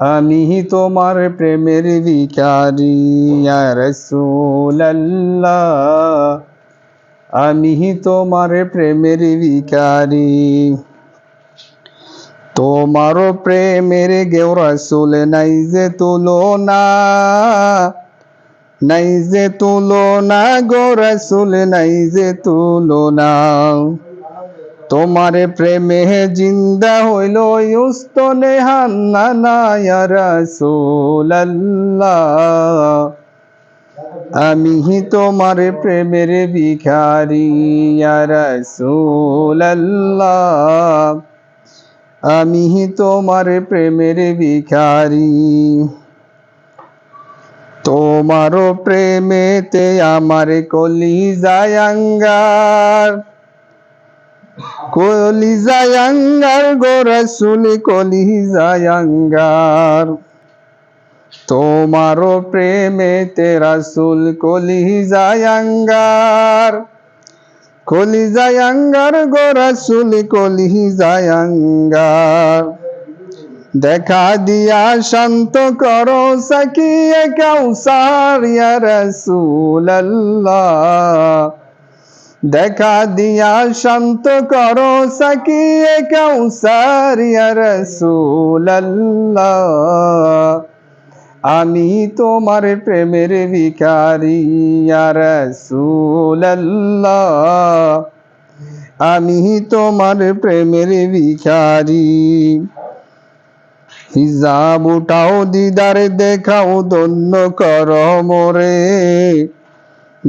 আমি তোমার প্রেমের ভিখারি, ইয়া রাসূলুল্লাহ। আমি তোমার প্রেমের ভিখারি। তোমার প্রেমের গেও রাসূল নাই যে তুলনা। নাই যে তুলনা গো রাসূল, নাই যে তুলনা। তোমার প্রেমে জিন্দা হইল ইউস্তনে হান্না ইয়া রাসূলুল্লাহ। আমি তোমার প্রেমের ভিখারি রাসূলুল্লাহ। আমি তোমার প্রেমের ভিখারি। তোমার প্রেমেতে আমার কলি জায়াঙ্গার কলি জায়াঙ্গার গো রাসূল কলি জায়াঙ্গার তোমার প্রেমেতে রাসূল কলি জায়াঙ্গার কলি জায়াঙ্গার গো রাসূল দেখা দিয়া শান্ত করো সাকিয়ে কাউসার ইয়া রাসূলুল্লাহ। দেখা দিয়া শান্ত করো সাকিয়ে কাউসার, ইয়া রাসূলুল্লাহ। আমি তোমার প্রেমের ভিখারি, ইয়া রাসূলুল্লাহ। আমি তোমার প্রেমের ভিখারি। হিজাব উঠাও, দিদার দেখাও দন্য কর মোরে।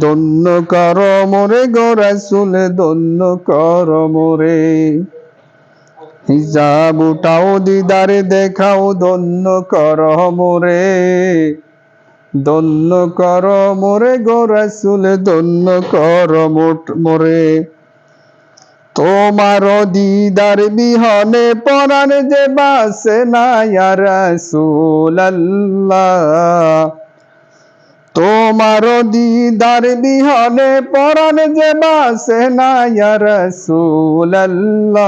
দন্য কর মোরে গো রাসূল দন্য কর মোরে। হিজাব উঠাও দিদারে, দেখাও দন্য কর মোরে। দন্য কর মোরে গো রাসূল দন্য কর মোরে। তোমার দিদার বিহনে পরাণ যে বাসে না ইয়া রাসূলুল্লাহ। তোমার দিদার বিহনে পরাণ যে বাসে না ইয়া রাসূলুল্লাহ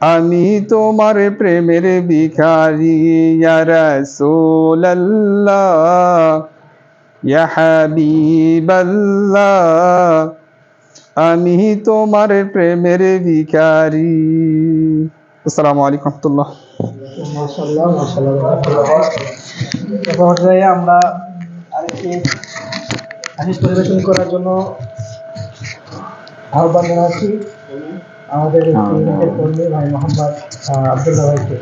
আমি তোমার প্রেমের ভিখারি ইয়া রাসূলুল্লাহ ইয়া হাবিবাল্লাহ। আমি তোমার প্রেমের ভিখারি। আসসালামু আলাইকুম রহমতুল্লাহ। পর্যায়ে আমরা আরেকটি পরিবেশন করার জন্য আহ্বান জানাচ্ছি। আমাদের কর্মী ভাই মোহাম্মদ আব্দুল্লাহ ভাইকে।